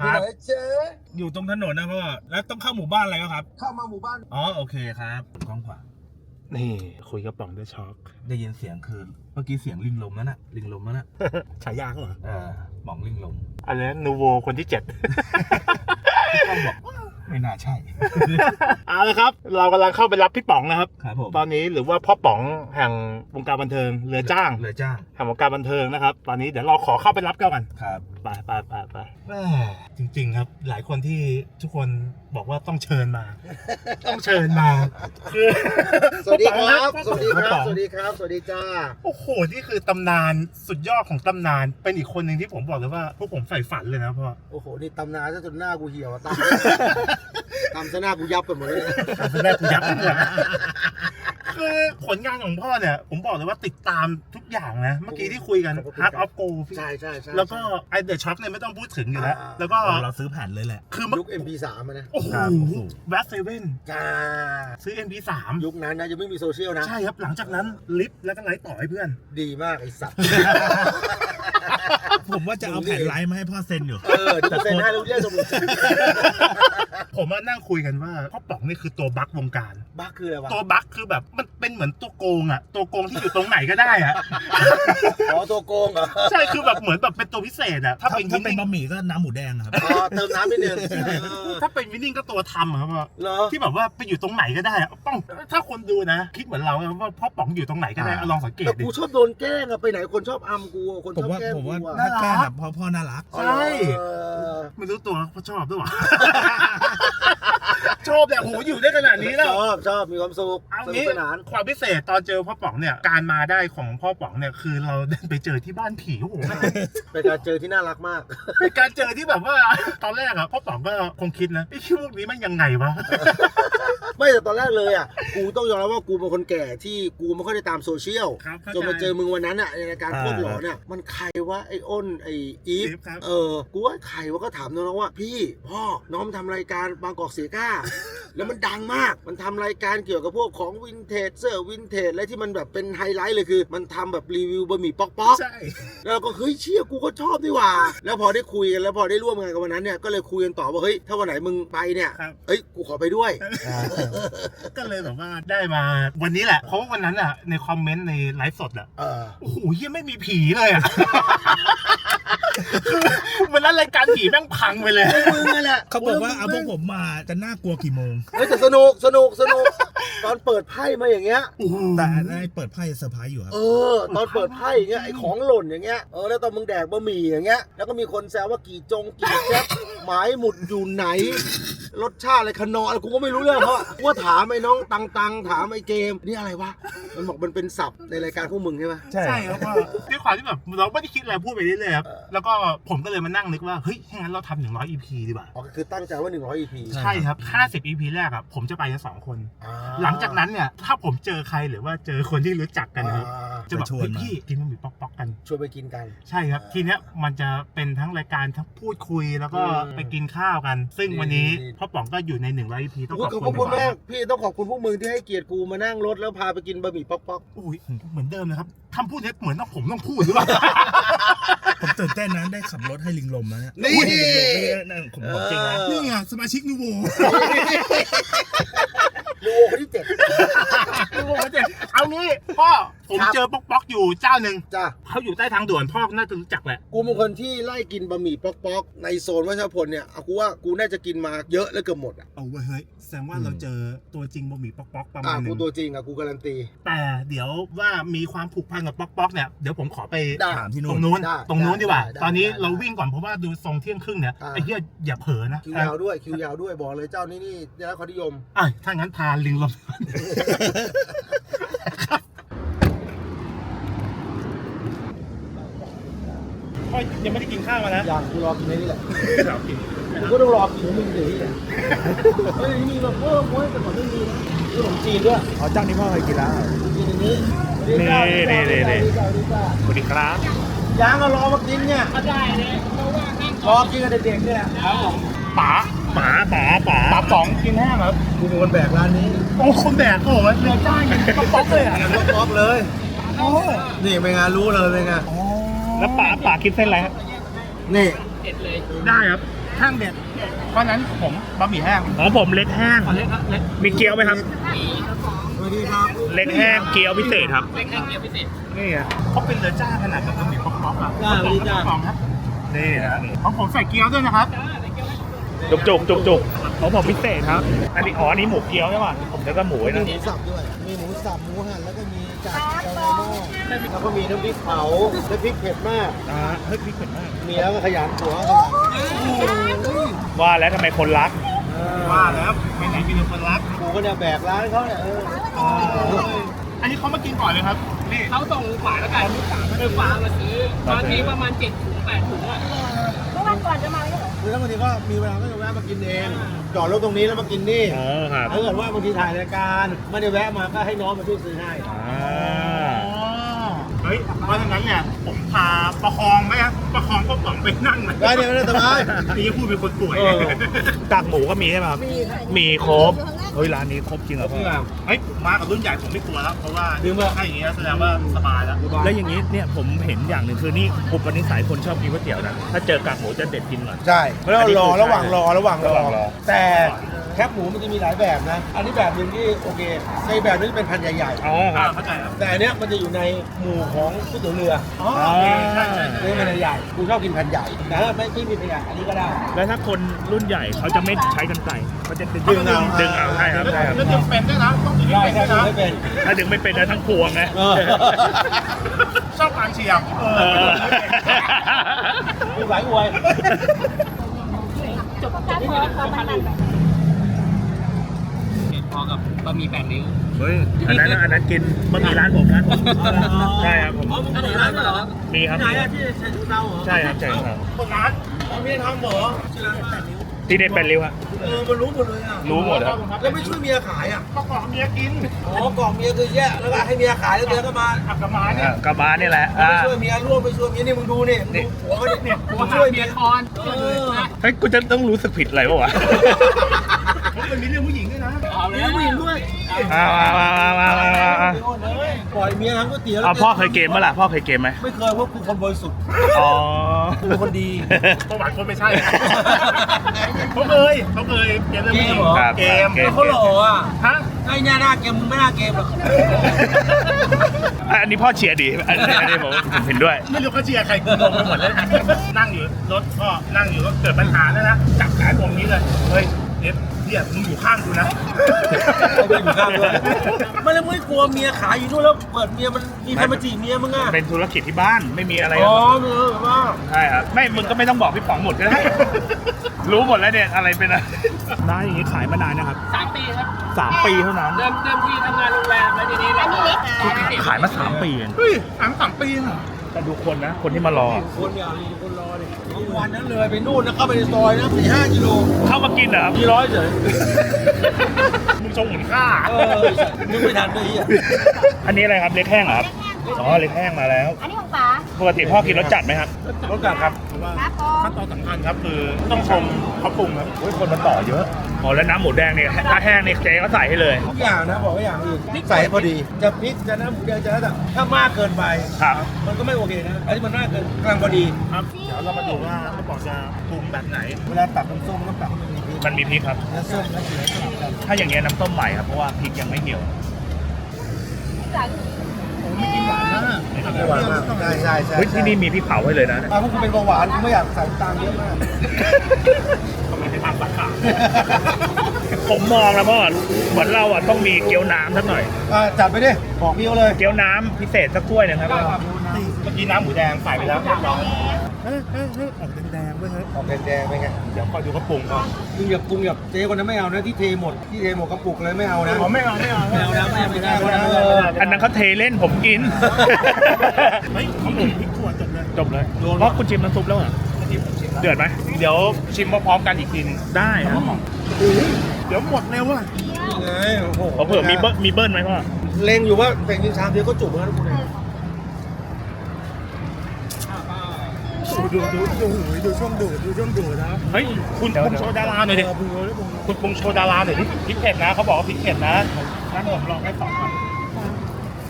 ครับที่ไหนเจ๊อยู่ตรงถนนนะพ่อ แล้วต้องเข้าหมู่บ้านอะไรก็ครับ เข้ามาหมู่บ้าน อ๋อโอเคครับกล้องขวางนี่คุยกับป๋องด้วยช็อก ได้ยินเสียงคือเมื่อกี้เสียงลิงลมนั่นน่ะ ลิงลมนั่นน่ะฉายาเขาเหรอ เออหมองลิงลมอันนี้นูโวคนที่เจ็ด กล้องบอก ไม่น่าใช่ เอาละครับ เรากำลังเข้าไปรับพี่ป๋องนะครับ ครับผมตอนนี้หรือว่าพ่อป๋องแห่งวงการบันเทิงเรือจ้างเรือจ้าง แห่งวงการบันเทิงนะครับ ตอนนี้เดี๋ยวเราขอเข้าไปรับกันกันครับไปไปไปไปแม่จริง ๆ ครับ หลายคนที่ทุกคนบอกว่าต้องเชิญมา ต้องเชิญมาคือ สวัสดีครับพ่อสป๋องวัสดีคพ่อรับป๋องสวัสดีครับ สวัสดีจ้า โอ้โห นี่คือตำนานสุดยอดของตำนาน เป็นอีกคนหนึ่งที่ผมบอกเลยว่าพวกผมใฝ่ฝันเลยนะพ่อ โอ้โห นี่ตำนานซะจนหน้ากูเหี่ยวอะตามตามซะหน้ากูยับไปหมดเลยแรกกูยับไปหมดคือผลงานของพ่อเนี่ย ผมบอกเลยว่าติดตามทุกอย่างนะ เมื่อกี้ที่คุยกัน Heart of Gold ใช่ใช่ใช่แล้วก็ I The Shock เนี่ยไม่ต้องพูดถึงอยู่แล้วอ่าแล้วก็เราซื้อแผ่นเลยแหละ คือเมื่อยุค MP3 อะนะโอ้โหครับโอ้โหแวสเซเว่นจ้าซื้อ MP3 ยุคนั้นนะยังไม่มีโซเชียลนะ ใช่ครับ หลังจากนั้นลิฟต์แล้วก็ไลฟ์ต่อให้เพื่อน ดีมากไอ้สัตว์ ผมว่าจะเอาแผ่นไลน์มาให้พ่อเซ็นอยู่ เออที่เซ็นให้เราเรียกสมุดผมมานั่งคุยกันว่าพ่อป๋องนี่คือตัวบั๊กวงการ บ้าคืออะไรวะตัวบั๊กคือแบบมันเป็นเหมือนตัวโกงอะตัวโกงที่อยู่ตรงไหนก็ได้อะอ๋อตัวโกงเหรอใช่คือแบบเหมือนแบบเป็นตัวพิเศษอะถ้าถ้าเป็นถ้าวินเป็นนิ่งบะหมี่ก็น้ำหมูแดงครับ อ๋อเติมน้ำนิดนึงเออถ้าเป็นวินนิ่งก็ตัวทำอะครับพ่อเหรอ ที่แบบว่าไปอยู่ตรงไหนก็ได้อะป้องถ้าคนดูนะ คิดเหมือนเราอะว่าพ่อป๋องอยู่ตรงไหนก็ได้อ่าลองสังเกตแต่ดิ กูชอบโดนแกล้งอะไปไหนคนชอบอัมกูอะคนผชมอบว่าแกล้งผมกูว่าอะ น่าแกล้งแบบพ่อพ่อน่ารักอ๋อใช่ เออ ไม่รู้ตัวเขาชอบด้วยวะช อบแบบโหอยู่ได้ขนาดนี้แล้วชอบชอบมีความสุขเอาสนุงี้กสนาน ความพิเศษตอนเจอพ่อป๋องเนี่ย การมาได้ของพ่อป๋องเนี่ยคือเราได้ไปเจอที่บ้านผีโอ้โหเป็นการเจอที่น่ารักมาก เป็นการเจอที่แบบว่า ตอนแรกอะพ่อป๋องก็คงคิดนะไอ้คิวพวกนี้มันยังไงวะ ไม่แต่ตอนแรกเลยอะ กูต้องยอมรับว่ากูเป็นคนแก่ที่กูไม่ค่อยได้ตามโซเชียล ครับเข้าใจจนมาเจอมึงวันนั้นอะในรายการอ่า โคตรหลอนอะ มันใครวะไอ้อ้นไอ้อีฟอีฟ ครับ เออ กูว่าใครวะก็ถามน้องๆว่า พี่พ่อน้องทำรายการบางกอกเสียก้าแล้วมันดังมาก มันทำรายการเกี่ยวกับพวกของวินเทจเสื้อวินเทจและที่มันแบบเป็นไฮไลท์เลยคือ มันทำแบบรีวิวบะหมี่ป๊อกป๊อกใช่แล้วเราก็เฮ้ยเชี่ยกูก็ชอบนี่หว่า แล้วพอได้คุยกันแล้วพอได้ร่วมงานกันวันนั้นเนี่ยก็เลยคุยกันต่อว่าเฮ้ยถ้าวันไหนมึงไปเนี่ยครับเอ้ยกูขอไปด้วย ก็เลยแบบว่าได้มาวันนี้แหละ เพราะว่าวันนั้นอะในคอมเมนต์ในไลฟ์สดอะเออโอ้โหเฮียไม่มีผีเลยอะคือ วันนั้นรายการผีแม่งพังไปเลยมึงนั่นแหละเขาบอกว่าเอาพวกผมมาจะน่ากลัวกี่โมง เฮ้ยแต่สนุกสนุกสนุก ตอนเปิดไพ่มาอย่างเงี้ย แต่ได้เปิดไพ่เซอร์ไพรส์อยู่ครับ เออ ตอนเปิดไพ่อย่างเงี้ยไอ้ของหล่นอย่างเงี้ยเออแล้วตอนมึงแดกบะหมี่อย่างเงี้ยแล้วก็มีคนแซวว่ากี่จงกี่แจ๊บหมายหมุดอยู่ไหน รสชาติอะไรคนออะไรกูก็ไม่รู้เรื่องเพราะกูว่าถามไอ้น้องตังตังถามไอ้เกมนี่อะไรวะมันบอกมันเป็นศัพท์ในรายการพวกมึงใช่ไหมใช่ครับว่าด้วยความที่แบบเราไม่ได้คิดอะไรพูดไปเรื่อยๆครับแล้วก็ผมก็เลยมานั่งนึกว่าเฮ้ยถ้างั้นเราทำหนึ่งร้อย EP ดีกว่าอ๋อคือตั้งใจว่า100 EP ใช่ใช่ครับ50 EP แรกอะผมจะไปกันสองคน อ่าหลังจากนั้นเนี่ยถ้าผมเจอใครหรือว่าเจอคนที่รู้จักกันนะครับอ่าจะแบบจะชวนเฮ้ยมา พี่กินบะหมี่ป๊อกๆกัน ชวนไปกินกัน ใช่ครับ ทีเนี้ยมันจะเป็นทั้งรายการทั้งพูดคุยแล้วก็อืมไปกินข้าวกัน ซึ่งวันนี้ดีพ่อป๋องก็อยู่ในหนึ่งร้อย EP ต้องโอ้ขยอบขอบคุณคุณมามากกพี่ต้องขอบคุณพวกมึงที่ให้เกียรติกูมานั่งรถแล้วพาไปกินบะหมี่ป๊อกป๊อกอุ้ยเหมือนเดิมนะครับคำพูดเนี้ยเหมือนต้องผมต้องพูดหรือเปล่าผมตื่นเต้นนะได้ขับรถให้ลิงลมแล้วเนี่ยนี่อุ้ยนั่นผมบอกจริงนะนี่ไงสมาชิกนูโวลูโอคนที่เจ็ดนูโวเจ๋งเอางี้พ่อ ผมครับเจอป๊อกๆอยู่เจ้าหนึ่งจ้าเขาอยู่ใต้ทางด่วนพ่อน่าจะรู้จักแหละกูเป็นคนที่ไล่กินบะหมี่ป๊อกป๊อกในโซนวัชรพลเนี่ยเอากูว่ากูน่าจะกินมาเยอะแล้วเกือบหมดอะเอาไว้เฮ้ยแสดงว่าเราเจอตัวจริงบะหมี่ป๊อกๆประอ่ามาณหนึกูงตัวจริงอะกูการันตี แต่เดี๋ยวว่ามีความผูกพันกับป๊อกๆเนี่ยเดี๋ยวผมขอไปได้ถามที่ตนู่รน งนู้นได้ตรงนู้นดีกว่า ได้ตอนนี้ได้เราวิ่งก่อนเพราะว่าดูทรงเที่ยงครึ่งเนี่ยอ่า ไอ้เหี้ยอย่าเผลอนะคิวยาวด้วยคิวยาวด้วยบอกเลยเจ้านี่นี่ได้รับความนิยม อะถ้างั้นพาลิงลง พ่อยังไม่ได้กินข้าวมานะอย่างกูรอกินไอ้นี่แหละเรากินกูก็ต้องรอกินของมึงเดี๋ยวนี้แหละเฮ้ยมีแบบเพิ่มม้วยแต่ก่อนไม่มีนะขนมจีนด้วยอ๋อเจ้านี้พ่อเคยกินแล้วกินอย่างนี้นี่นี่นี่นี่ดีจ้าดีจ้าสวัสดีครับยางก็รอมากินเนี่ยก็ได้เลยรอกินกับเด็กๆเนี่ยครับผมป๋าป๋าป๋าป๋าป๋าป๋องกินแห้งครับกูเป็นคนแบกร้านนี้โอ้คนแบกโอ้โหเรือจ้างกันป๊อกๆเลยอะป๊อกๆเลยโอ้นี่เป็นไงรู้เลยเป็นไง แล้วป๋าป๋าคิดเส้นอะไรครับนี่ ได้ครับทแห้งเด็ด เพราะฉะนั้นผมบะหมี่แห้งอ๋อผมเล็กแห้งเล็กเล็กมีเกี๊ยวไหมครับ สวัสดีครับ เล็กแห้งเกี๊ยวพิเศษครับนี่ไงเขาเป็นเรือจ้าขนาดกับบะหมี่ป๊อกๆอะจ้าดีจ้า ป๊อกๆครับนี่นะของผมใส่เกี๊ยวด้วยนะครับ จุกจุกจุกจุกของผมพิเศษครับ อันนี้อ๋ออันนี้หมูเกี๊ยวใช่ป่ะผมจะก็หมูไว้มีนะหมูสับด้วย มีหมูสับหมูหั่นแล้วก็มี จากเตาหม้อแล้วก็มีน้ำพริกเผาและพริกเผ็ดมาก อ่าเฮ้ยพริกเผ็ดมากมีแล้วก็ขยันหัวขยันว่าแล้วทำไมคนรัก ว่าแล้วไปไหนมีแต่คนรัก กูก็เนี่ยแบกร้านเขาเนี่ยเอออันนี้เขามากินก่อนเลยครับ นี่เขาส่งฝาแล้วกันเออฝามาซื้อตอนนี้ประมาณเจ็ดถุงแปดถุงอะเมื่อวันก่อนจะมาเนี่ยคือถ้าบางทีก็มีเวลาก็จะแวะมากินเองจอดรถตรงนี้แล้วมากินนี่อ๋อครับถ้าเกิดว่าบางทีถ่ายรายการไม่ได้แวะมาก็ให้น้องมาช่วยซื้อให้อ่าเฮ้ยเพราะฉะนั้นเนี่ยผมพาประคองไหมครับประคองก็ป๋องไปนั่งหน่อยได้เดี๋ยวได้สบาย นี่พูดเป็นคนป่วยเออ กากหมูก็มีใช่ไหมครับ มีครบ เฮ้ยร้านนี้ครบจริงเหรอพ่อ เฮ้ยผมมากับรุ่นใหญ่ผมไม่กลัวแล้วเพราะว่าดึงมาถ้าอย่างเงี้ยแสดงว่าสบายแล้ว แล้วอย่างนี้เนี่ยผมเห็นอย่างหนึ่งคือนี่อุปนิสัยคนชอบกินก๋วยเตี๋ยวนะ ถ้าเจอกากหมูจะเด็ดกินหน่อยใช่แล้วอันนี้รอคือระหว่างรอระหว่างรระหว่างรออแต่แคบหมูมันจะมีหลายแบบนะ อันนี้แบบหนึ่งที่โอเค ในแบบนี้เป็นพันใหญ่อ๋อคอ่ารับเข้าใจครับๆ แต่อันเนี้ยมันจะอยู่ในหมู่ของก๋วยเตี๋ยวเรืออ๋อโอเคใช่ใช่นี่มันใหญ่กูชอบกินพันใหญ่แต่ถ้าไม่ไม่มีพันใหญ่อันนี้ก็ได้ แล้วถ้าคนรุ่นใหญ่เขาจะไม่ใช้กันไก่เขาจะดึงดึงเอาดึงเอาใช่ครับใช่ครับแล้วยังเป็นด้วยนะต้องถึงได้เป็นใช่ด้วยนะไม่เป็น ถ้าดึงไม่เป็นนะทั้งพวงไงเออ ชอบการเชียร์เอเอออมีหลายอวย จบการพอพอมันมัน พอกับบะหมี่แปดริ้ว เฮ้ยอันนั้นอันนั้นกินบะหมี่ร้านผมนะใช่ครับผมอันไหนร้านเหรอมีครับไหนอะที่ใช้ถุงเท้าเหรอใช่ครับใช่ครับคนร้านเอาพี่ทำเหรอชื่อร้านแปดนิ้วที่ได้เป็นริ้วฮะเออมันรู้หมดเลยอะรู้หมดครับแล้วไม่ช่วยเมียขายอะก็ขอเมียกินอ๋อกล่องเมียคือแย่แล้วก็ให้เมียขายแล้วเมียก็มาอักกระมาเนี่ยอะกระบานี่แหละไปอ่าช่วยเมียร่วมไปช่วยเมียนี่มึงดูนี่มึงดูหัวเขาเนี่ยหัมึวงหาช่วยเมีเมียยคอนเออเฮ้ยกูจะต้องรู้สึกผิดอะไรปะวะผ มเป็นมีเรื่องผู้หญิงด้วยนะเอามีแล้วผู้หญิงด้วยอ่ามามามามามามาปล่อยเมียทำก๋วยเตี๋ยวเอาพ่อเคยเกมเมื่อไหร่พ่อเคยเกมไหมไม่เคยเพราะกูคนบริสุทธิ์อ๋อกูเป็นคนดีประวัติคนไม่ใช่เขาเคยเขาเคยเกมเรื่องผู้หญิงครับเกมเกมเขาหล่ออะฮะไอ้เนี่ยหน้าเกมมึงไม่น่าเกมหรอกอะอันนี้พ่อเชียร์ดี อันนี้อันนี้ผมผมเห็นด้วย ไม่รู้เขาเชียร์ใครกูงงไปหมดเลยนั่งอยู่รถก็นั่งอยู่ก็เกิดปัญหาแล้วนะจับขาตรงนี้เลย เฮ้ยเอฟ เนี่ยมึงอยู่ข้างกูนะเอาไปอยู่ข้างด้วยไม่แล้วมึงไม่กลัวเมียขายอยู่นู่นแล้วเปิดเมียมันมีใครมาจีบเมียมึงอะเป็นธุรกิจที่บ้านไม่มีอะไรอ๋อเออแบบว่าใช่ครับไม่มึงก็ไม่ต้องบอกพี่ป๋องหมดก็ได้รู้หมดแล้วเนี่ยอะไรเป็นอะไรร้านอย่างนี้ขายมานานนะครับสามปีครับสามปีเท่านั้นเดิมเดิมทีทำงานโรงแรมแล้วทีนี้เราอันนี้เล็กนะขายมาสามปีเองเฮ้ยสามสามปีเหรอแต่ดูคนนะ คนที่มารอคนเนี่ยมี คนรอเนี่ยบางวันนั้นเลยไปนู่นนะเข้าไปในซอยนะสี่ห้ากิโลเข้ามากินเหรอครับมีร้อยเฉยมึงทรงเหมือนข้าเออนึกไม่ทันด้วยเฮียอันนี้อะไรครับเล็กแห้งเหรอครับอ๋อเล็กแห้งมาแล้ว อันนี้ของป๋าปกติพ่อกินรสจัดไหมครับรถจักรครับ ครับพอขั้นตอนสำคัญครับคือต้องชมเขาปรุงครับโอ้ยคนมาต่อเยอะอ๋อแล้วน้ำหมูแดงเนี่ยถ้าแห้งเนี่ยเจ๊ก็ใส่ให้เลยทุกอย่างนะบอกว่าอย่างอื่นใส่ให้พอดี จะพริกจะน้ำหมูแดงจะแล้วแต่ถ้ามากเกินไป ครับ มันก็ไม่โอเคนะอันนี้มันมากเกินกลางพอดีครับเดี๋ยวเรามาดูว่าเขาบอกจะปรุงแบบไหน เวลาตักน้ำส้มก็ตักให้มันมีพริกมันมีพริกครับน้ำส้มน้ำเขียวสลับกันถ้าอย่างเงี้ยน้ำต้มใหม่ครับเพราะว่าพริกยังไม่เหี่ยว ไม่กินหวานมากไม่หวานมากใช่ใช่ใช่เฮ้ยที่นี่มีพริกเผาให้เลยนะอะพวกคุณเป็นเบาหวานคุณไม่อยากใส่น้ำตาลเยอะมากทำไมให้ทำสักขาผมมองแล้วพ่อเหมือนเราอะต้องมีเกี๊ยวน้ำสักหน่อย อะจัดไปดิบอกพี่เขาเลย เกี๊ยวน้ำพิเศษสักถ้วยหนึงครับ เมื่อกี้น้ำหมูแดงใส่ไปแล้วเรียบร้อย เฮ้ยเฮ้ยเฮ้ยออกแดงๆเว้ยเฮ้ยออกแดงๆไปไงเดี๋ยวคอยดูเขาปรุงก่อนมึงอย่าปรุงอย่าเจ๊คนนั้นไม่เอานะที่เทหมดที่เทหมดกระปุกเลยไม่เอานะอ๋อไม่เอาไม่เอาไม่เอานะไม่เอาไม่ได้ไม่ได้อันนั้นเขาเทเล่นผมกิน เฮ้ยเขาปรุงพริกถั่วจบเลยจบเลยเพราะคุณชิมน้ำซุปแล้วเหรอเดือดไหมเดี๋ยวชิมพร้อมๆกันอีกทีนึงได้ครับเดี๋ยวหมดเร็วอะนี่ไงโอ้โหเพราะเผื่อมีเบิ้ลมีเบิ้ลไหมพ่อเล็งอยู่ว่าแต่งจริงชามเดียวก็จุกแล้วนะคุณ เองดูดูดูดูช่วงดูดูช่วงดูนะเฮ้ยคุณปรุงโชว์ดาราหน่อยดิปรุงเลยปรุงเลยคุณปรุงโชว์ดาราหน่อยดิพริกเผ็ดนะเขาบอกว่าพริกเผ็ดนะงั้นผมลองให้สองก่อน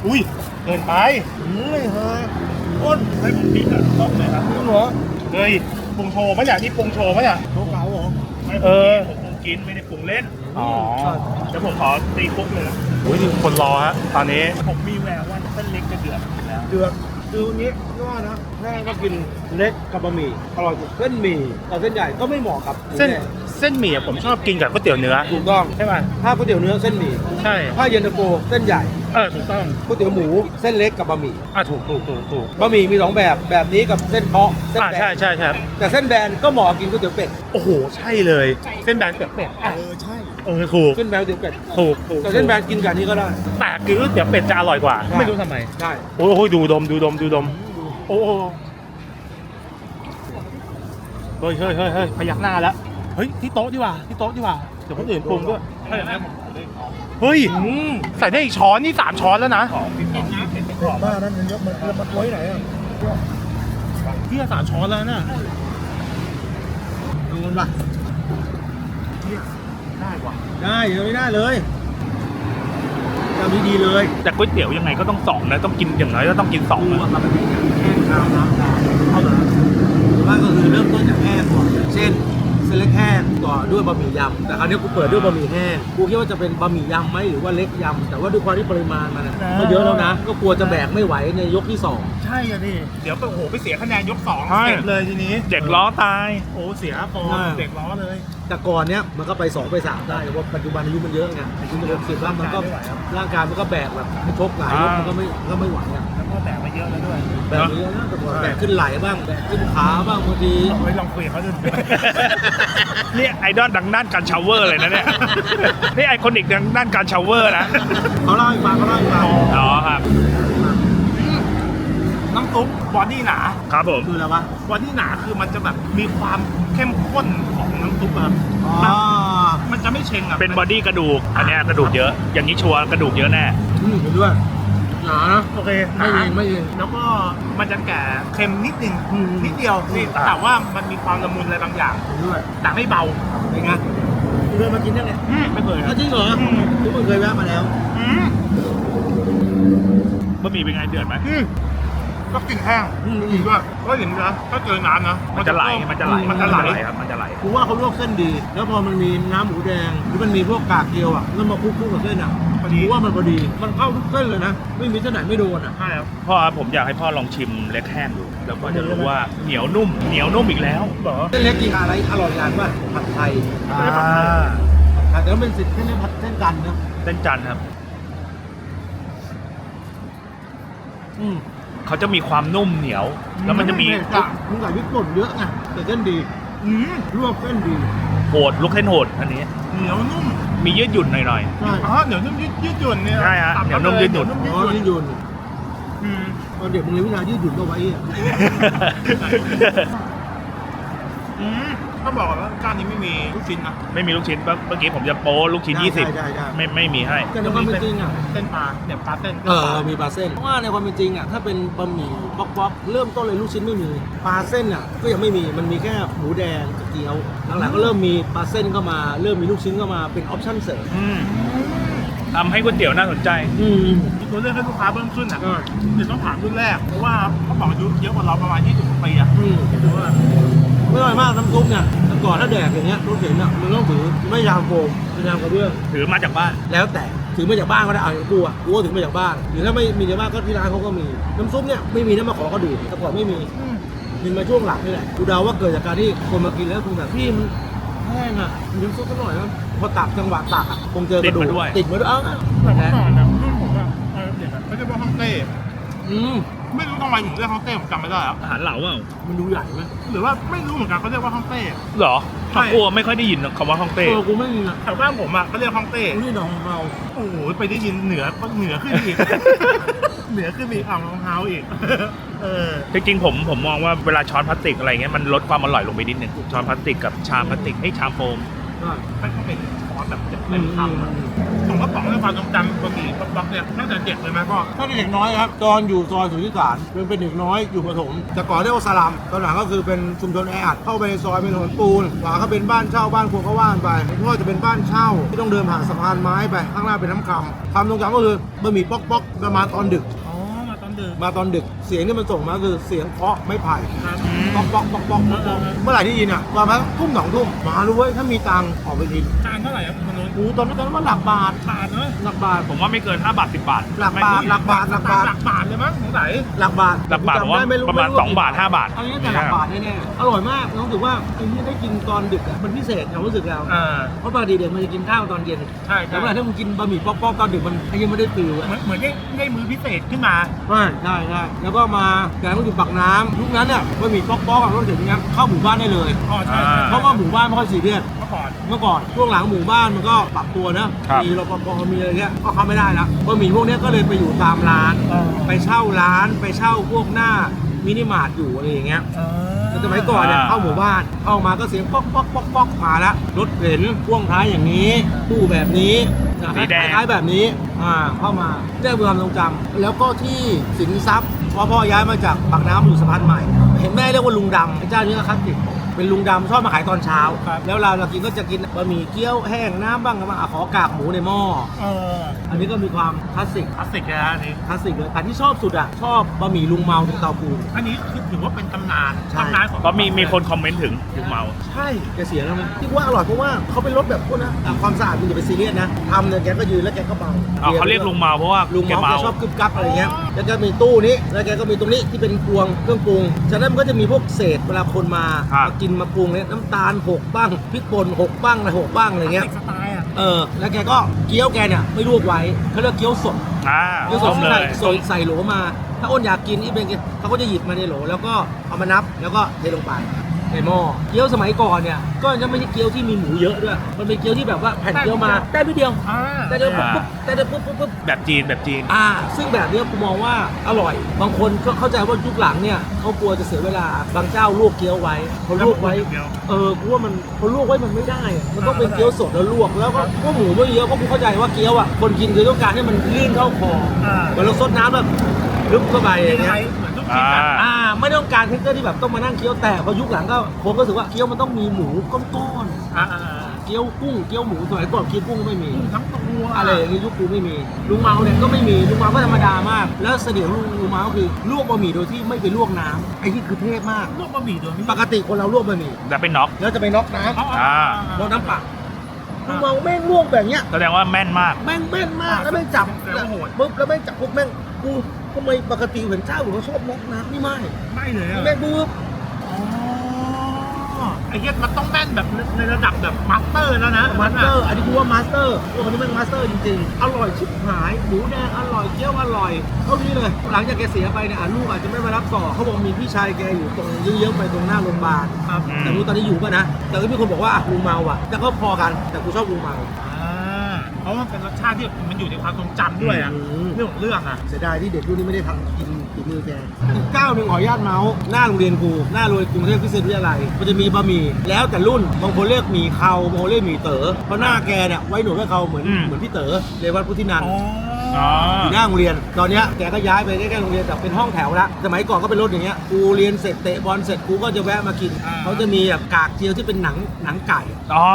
อุ้ยเกินไปอืมไม่ฮะอ้นให้ผมพริกอะต้องเลยครับจริงเหรอเฮ้ยปรุงโชว์ปะเนี่ยนี่ปรุงโชว์ปะเนี่ยเขาเก่าเออผมคงกินไม่ได้ปรุงเล่นอ๋อเดี๋ยวผมขอตีคุกเลยนะอุ้ยนี่คนรอฮะตอนนี้ผมมีแววว่าเส้นเล็กจะเดือดแล้วเดือด คืออย่างนี้พี่ว่านะแม่ก็กินเล็กกับบะหมี่อร่อยกว่าเส้นหมี่แต่เส้นใหญ่ก็ไม่เหมาะกับหมูเส้นแดงเส้นหมี่อะผมชอบกินกับก๋วยเตี๋ยวเนื้อถูกต้องใช่ป่ะถ้าก๋วยเตี๋ยวเนื้อเส้นหมี่ใช่ถ้าเย็นตาโฟเส้นใหญ่เออถูกต้องก๋วยเตี๋ยวหมูเส้นเล็กกับบะหมี่อะถูกถูกถูกถูกบะหมี่มีสองแบบแบบนี้กับเส้นเพาะเส้นอะแบใช่นใช่ใช่แต่เส้นแบนก็เหมาะกับกินก๋วยเตี๋ยวเป็ดโอ้โหใช่เลย เส้นแบนเกือบเป็ดอะ เออใช่ เออถูกเส้นแบนก๋วยเตี๋ยวเป็ดถูกถูกแต่เส้นแบนกินกับอันนี้ก็ได้ แต่คือก๋วยเตี๋ยวเป็ดจะอร่อยกว่าใช่ไม่รู้ทำไม ได้โอ้โหดูดมดูดมดูดม โอ้โหเฮ้ยเฮ้ยเฮ้ยเฮ้ยพยักหน้าแล้ว เฮ้ยที่โต๊ะดีกว่าที่โต๊ะดีกว่าเดี๋ยวคนอื่นปรุงด้วย ถ้าอย่างนั้นผมขอเลยขอเฮ้ยใส่ได้อีกช้อนนี่สามช้อนแล้วนะขอพี่ป๋องนะเป็นขอบบ้านั้นมันเยอะมันมันไว้ไหนอะพี่สามช้อนแล้วนะดูมันป่ะ ได้ว่ะได้เดี๋ยวนี้ได้เลยทำดีๆเลยแต่ก๋วยเตี๋ยวยังไงก็ต้องสองนะต้องกินอย่างน้อยก็ต้องกินสองดูนะว่ามันเป็นอย่างแห้งข้าวน้ำตาลเอาเหรอว่าก็คือเริ่มต้นจากแห้งก่อนเช่น เส้นเล็กแห้งต่อด้วยบะหมี่ยำแต่คราวนี้กูเปิดด้วยบะหมี่แห้งกูคิดว่าจะเป็นบะหมี่ยำไหมหรือว่าเล็กยำแต่ว่าด้วยความที่ปริมาณมันอะก็เยอะแล้วนะ ก็กลัวจะแบกไม่ไหวในยกที่สองใช่อะดิเดี๋ยวไปโอ้โหไปเสียคะแนนยกสองใช่ เสร็จเลยทีนี้เด็กล้อตาย โอ้เสียฟอร์มเด็กล้อเลย แต่ก่อนเนี้ยมันก็ไปสองไปสามได้แต่ว่าปัจจุบันอายุมันเยอะไงอายุมันเริ่มสิบแล้วมันก็ร่างกายมันก็แบกแบบไม่ชกหลายยกมันก็ไม่ก็ไม่ไหวอะ เยอะแล้วด้วยแบบนี้นะแต่ก่อนแบกขึ้นไหล่บ้างแบกขึ้นขาบ้างบางทีเอาไว้ลองคุยกับเขาดูนี่ไอดอลดังด้านการชาวเวอร์เลยนะเนี่ยนี่ไอคอนิกดังด้านการชาวเวอร์นะเขาเล่าให้ฟังเขาเล่าให้ฟังอ๋อครับน้ำซุปบอดี้หนาครับผมคืออะไรวะบอดี้หนาคือมันจะแบบมีความเข้มข้นของน้ำซุปอะครับอ๋อมันจะไม่เชงอะเป็นบอดี้กระดูกอันเนี้ยกระดูกเยอะ อย่างนี้ชัวร์กระดูกเยอะแน่อืมเห็นด้วย หนานะโอเคหไม่นาเองไม่เองแล้วก็มันจะแก่เค็มนิดนึงอืมนิดเดียวนี่อ่า แต่ว่ามันมีความละมุนอะไรบางอย่างเห็นด้วยแต่ไม่เบาเป็นไงคุณเคยมากินยังไงอืมไม่เคยอ้าวจริงเหรอทุกคนเคยแวะมาแล้วอืมบะหมี่เป็นไงเดือดไหมอืมก็กินแห้งอืมอีกด้วยก็อย่างนี้นะถ้าเจอน้ำนะมันจะไหลมันจะไหลมันจะไหลครับมันจะไหล กูว่าเขาลวกเส้นดี แล้วพอมันมีน้ำหมูแดงหรือมันมีพวกกากเกียวอะแล้วมาคลุกๆกับเส้นอะ พอดีกูว่ามันพอดี มันเข้าทุกเส้นเลยนะ ไม่มีเส้นไหนไม่โดนอะใช่ครับพ่อครับผมอยากให้พ่อลองชิมเล็กแห้งดู แล้วก็จะรู้ว่าเหนียวนุ่ม เหนียวนุ่มอีกแล้วเหรอเส้นเล็กกินอะไรอร่อยอย่างว่าผัดไทยไม่ได้ผัดไทยผัดแต่ว่าเป็นสิทธิ์เส้นเล็กผัดเส้นกันนะเส้นจันทร์ครับ อืมเขาจะมีความนุ่มเหนียว แล้วมันจะมีไใมึงใส่พริกป่นเยอะไงแต่เส้นดีอืมลวกเส้นดีโหดลูกเส้นโหดอันนี้ เหนียวนุ่ม มียืดหยุ่นหน่อย ใช่อ๋อเหนียวนุ่มยืดยืดหยุ่นเนี่ยใช่ฮะตับเหนียวนุ่มยืดหยุ่นเหวอ๋อยืดหยุ่นยืดหยุ่นอืมตอนเด็กมึงเรียนวิชายืดหยุ่นก็ไว้อะอืม ต้องบอกก่อนว่าจานนี้ไม่มีลูกชิ้นนะ ไม่มีลูกชิ้นเมื่อกี้ผมจะโป้ลูกชิ้นใใช่ใช่ใช่20ไม่ไม่มีให้ แต่ในความเป็นจริงอะ เส้นปลาเนี่ยปลาเส้นเออมีปลาเส้น เพราะว่าในความเป็นจริงอะ ถ้าเป็นบะหมี่บ๊อกบ๊อกเริ่มต้นเลยลูกชิ้นไม่มี ปลาเส้นอะ ก็ยังไม่มี มันมีแค่หมูแดงกับเกี๊ยว หลังๆก็เริ่มมีปลาเส้นเข้ามา เริ่มมีลูกชิ้นเข้ามา เป็นออปชั่นเสริมอืมทำให้ก๋วยเตี๋ยวน่าสนใจ อืมมีตัวเลือกให้ลูกค้าเพิ่มขึ้นอะใช่เดี๋ยวต้องถามรุ่นแรก เพราะว่าเขาบอกอายุเยอะกว่าเราประมาณ20กว่าปีอะอืมถือว่า ไม่อร่อยมากน้ำซุปเนี่ยแต่ก่อนถ้าแดกอย่างเงี้ยรถเข็นอะมันต้องถือไม่ยามโฟมเป็นยามกระเบื้องถือมาจากบ้าน แล้วแต่ถือมาจากบ้านก็ได้เอาอย่างกูอะกูก็ถือมาจากบ้านหรือถ้าไม่มีในบ้านก็ที่ร้านเขาก็มีน้ำซุปเนี่ยไม่มีน้ำมะขอกระดูกแต่ก่อนไม่มีกินมาช่วงหลังนี่แหละกูเดาว่าเกิดจากการที่คนมากินแล้วคงแบบพี่มันแห้งอะมันน้ำซุปอร่อยนะพอตักจังหวะตักอะคงเจอกระดูกติดมาด้วยติดมาด้วยเอ้าแต่เมื่อก่อนนะรุ่นผมอะเออเด็กอะไม่ใช่ว่าฮ่องเต้อืม ไม่รู้ทำไมถึงเรียกฮ่องเต้ผมจำไม่ได้อะอาหารเหลาเปล่ามันดูใหญ่ไหมหรือว่าไม่รู้เหมือนกันเขาเรียกว่าฮ่องเต้ เหรอใช่ข้าวคั่วไม่ค่อยได้ยินคำว่าฮ่องเต้เออกูไม่มีอะแถวบ้านผมอะเขาเรียกฮ่องเต้ กูนี่ดองของเรา โอ้โหไปได้ยินเหนือเหนือขึ้นอีก เหนือขึ้นอีกอ่างรองเท้าอีก เออ จริงๆผมผมมองว่าเวลาช้อนพลาสติกอะไรเงี้ยมันลดความอร่อยลงไปนิดนึงช้อนพลาสติกกับชามพลาสติกไอ้ยชามโฟมใช่ไม่ต้องเป็นช้อนแบบเต็อืมมคำอะ ผมก็ป๋องในความทรงจำบะหมี่ป๊อกๆเนี่ยตั้งแต่เด็กเลยไหมพ่อถ้าเป็นเด็กน้อยครับตอนอยู่ซอยสุทธิสารเป็นเป็นเด็กน้อยอยู่ประถมแต่ก่อนเรียกว่าสลัมตอนหลังก็คือเป็นชุมชนแออัดเข้าไปในซอยเป็นถนนปูนขวาก็เป็นบ้านเช่าบ้านครัวก็ว่านไปเพราะว่าจะเป็นบ้านเช่าที่ต้องเดินผ่านสะพานไม้ไปข้างหน้าเป็นน้ำคำความทรงจำก็คือบะหมี่ป๊อกๆประมาณตอนดึก อ๋อ มาตอนดึก มาตอนดึก เสียงที่มันส่งมาคือเสียงเคาะไม้ไผ่ป๊อกป๊อกป๊อกป๊อกป๊อกป๊อกเมื่อไหร่ที่ยินอะประมาณทุ่มสองทุ่มมารู้เว้ยถ้ามีตังค์ออกไปกินจานเท่าไหร่ครับคุณนนท์กูตอนนั้นตอนนั้นว่าหลักบาทบาทเนอะหลักบาท ผมว่าไม่เกิน5บาท10บาทหลักบาทหลักบาทหลักบาทหลักบาทเลยมั้งสงสัยหลักบาทหลักบาทผมว่าจำได้ไประมาณไ2บาท5บาทอันนี้แต่หลักบาทแน่ๆอร่อยมากรู้สึกว่าไอ้ที่ได้กินตอนดึกอะมันพิเศษความรู้สึกเราอ่าเพราะปกติเด็กมันจะกินข้าวตอนเย็นใช่แต่ใช่เวลาถ้ามึงกินบะหมี่ป๊อกๆตอนดึกมันไอ้ยังไม่ได้ฟิลอะเหมือนเหมือนได้ได้มือพิเศษขึ้นมาใช่ใช่ใช่แล้วก็มาการต้องอยู่ปากน้ำยุคนั้นเนี่ยบะหมี่ป๊อกๆกับรถถึงเนี้ยเข้าหมู่บ้านได้เลยอ๋อใช่ใช่เพราะว่าหมู่บ้านไม่ค่อยซีเรียสเมื่อก่อนเมื่อก่อนช่วงหลังหมู่บ้านมันก็ปรับตัวนะครับมีรปภมีอะไรเงี้ยก็เข้าไม่ได้ละบะหมี่พวกเนี้ยก็เลยไปอยู่ตามร้านไปเช่าร้านไปเช่าพวกหน้ามินิมาร์ทอยู่อะไรอย่างเงี้ยแต่สมัยก่อนเนี่ยอ่าเข้าหมู่บ้านเข้ามาก็เสียงป๊อกป๊อกป๊อกป๊อกมาละรถเข็นพ่วงท้ายอย่างนี้ตู้แบบนี้สีแดง คล้ายๆแบบนี้อ่าเข้ามาได้ความทรงจำแล้วก็ที่สินทรัพย์ เพราะพ่อย้ายมาจากปากน้ำอยู่สะพานใหม่ เห็นแม่เรียกว่าลุงดำไอ้เจ้านี้ก็คลาสสิกเป็นลุงดำชอบมาขายตอนเช้า แล้วเราเรากินก็จะกินบะหมี่เกี๊ยวแห้งน้ำบ้างก็มาอะขอกากหมูในหม้อเอออันนี้ก็มีความคลาสสิกคลาสสิกเลยนะอันนี้คลาสสิกเลยแต่ที่ชอบสุดอะชอบบะหมี่ลุงเมาถึงเตาปูนอันนี้คือถือว่าเป็นตำนานใช่ตำนานของก็มีมีคนคอมเมนต์ถึงถึงเมาใช่แกเสียแล้วไหมที่ว่าอร่อยเพราะว่าเขาเป็นรสแบบพวกนะอะความสะอาดมึงอย่าไปซีเรียสนะทำเนี่ยแกก็ยืนแล้วแกก็เมาอ๋อเขาเรียกลุงเมาเพราะว่าลุงแกเมาแกเมาชอบกึบกับอะไรเงี้ยแล้วแกมีตู้นี้แล้วแกก็มีตรงนี้ที่เป็นพวงเครื่องปรุงฉะนั้นมันก็จะมีพวกเศษเวลาคนมาครับ มากินมาปรุงเนี่ยน้ำตาลหกบ้างพริกป่นหกบ้างอะไรหกบ้างอะไรเงี้ยสไตล์อะเออแล้วแกก็เกี๊ยวแกเนี่ยไม่ลวกไว้เขาเรียกเกี๊ยวสด อ่าเกี๊ยวสต้ดมที่เลใส่ยใส่ใส่โหลมา ถ้าอ้นอยากกินอีเป็นไงเขาก็จะหยิบมาในโหล แล้วก็เอามานับแล้วก็เทลงไป ในหม้อเกี๊ยวสมัยก่อนเนี่ยก็ยังไม่ใช่เกี๊ยวที่มีหมูเยอะด้วย มันเป็นเกี๊ยวที่แบบว่าแผ่นเกี๊ยวมาได้นิดเดียวอ่าได้เดียวปุ๊บปุ๊บได้เดียวปุ๊บปุ๊บปุ๊บ แบบจีนแบบจีน อ่า ซึ่งแบบเนี้ยกูมองว่าอร่อย บางคนก็เข้าใจว่ายุคหลังเนี่ยเขากลัวจะเสียเวลา บางเจ้าลวกเกี๊ยวไว้พอลวกไว้เดียว เออ กูว่ามันพอลวกไว้มันไม่ได้อะมันต้องเป็นเกี๊ยวสดแล้วลวก แล้วก็พวกหมูไม่เยอะเพราะกูเข้าใจว่าเกี๊ยวอะ คนกินคือต้องการให้มันลื่นเข้าคออ่า เหมือนเราซดน้ำแบบลึกเข้าไปอย่างเงี้ย เหมือน ทุกชิ้นอะอ่า อ่าไม่ต้องการเทคเจอร์ที่แบบต้องมานั่งเคี้ยวแต่พอยุคหลังก็ผมก็รู้สึกว่าเคี้ยวมันต้องมีหมูก้อนอ่าๆเคี้ยวกุ้งเคี้ยวหมูสมัยก่อนเคี้ยวกุ้งก็ไม่มี ทั้งตัวอะไรอย่างงี้ยุคกูไม่มีลุงเมาเนี่ยก็ไม่มีลุงเมาก็ธรรมดามาก แล้วเสน่ห์ของลุงลุงเมาก็คือลวกบะหมี่โดยที่ไม่ไปลวกน้ำไอ้ที่คือเทพมาก ลวกบะหมี่โดยไม่ปกติคนเราลวกบะหมี่แล้วเป็นน็อก แล้วจะไปน็อกน้อ่าำน็อกน้ำเปล่าลุงเมาแม่งลวกแบบเนี้ยแสดงว่าแม่นมาก แม่งแม่นมากแล้วแม่งจับแล้วโหด ปุ๊บแล้วแม่งจับปุ๊บแม่งกู ทำไมปกติเห็นเจ้าผมก็ชอบน็อกน้ำนี่ไม่ไม่เลยอะแม่งปุ๊บอ๋อไอ้เหี้ยมันต้องแม่นแบบในระดับแบบมาสเตอร์แล้วนะมาสเตอร์อันนี้กูว่ามาสเตอร์พวกคนนี้แม่งมาสเตอร์จริงๆ อร่อยชิบหายหมูแดงอร่อยเกี๊ยวอร่อยเท่านี้เลยหลังจากแกเสียไปเนี่ยอะลูกอาจจะไม่มารับต่อเขาบอกมีพี่ชายแกอยู่ตรงเยื้องๆไปตรงหน้าโรงพยาบาลครับอืมแต่ไม่รู้ตอนนี้อยู่ป่ะนะแต่ก็มีคนบอกว่าอะลุงเมาอะแต่ก็พอกันแต่กูชอบลุงเมาอ่าเพ ราะมันเป็นรสชาติที่มันอยู่ในความทรงจำด้วยอะอืม เรื่องของเรื่องอะเสียดายที่เด็กรุ่นนี้ไม่ได้ทำกินฝีมือแกอีกเก้าหนึ่งขออนุญาตเมาส์หน้าโรงเรียนกูหน้าโรงเรียนกรุงเทพพิเศษวิทยาลัยมันจะมีบะหมี่แล้วแต่รุ่นบางคนเรียกหมี่เขาบางคนเรียกหมี่เต๋อเพราะหน้าแกเนี่ยไว้หนวดไว้เขาเหมือนอืม เหมือนพี่เต๋อเรวัตพุทธินันท์ อ๋อ อ๋ออยู่หน้าโรงเรียน ตอนเนี้ยแกก็ย้ายไปใกล้ๆโรงเรียนแต่เป็นห้องแถวละสมัยก่อนก็เป็นรถอย่างเงี้ยกูเรียนเสร็จเตะบอลเสร็จกูก็จะแวะมากินเขาจะมีแบบกากเจียวที่เป็นหนังหนังไก่อ๋อ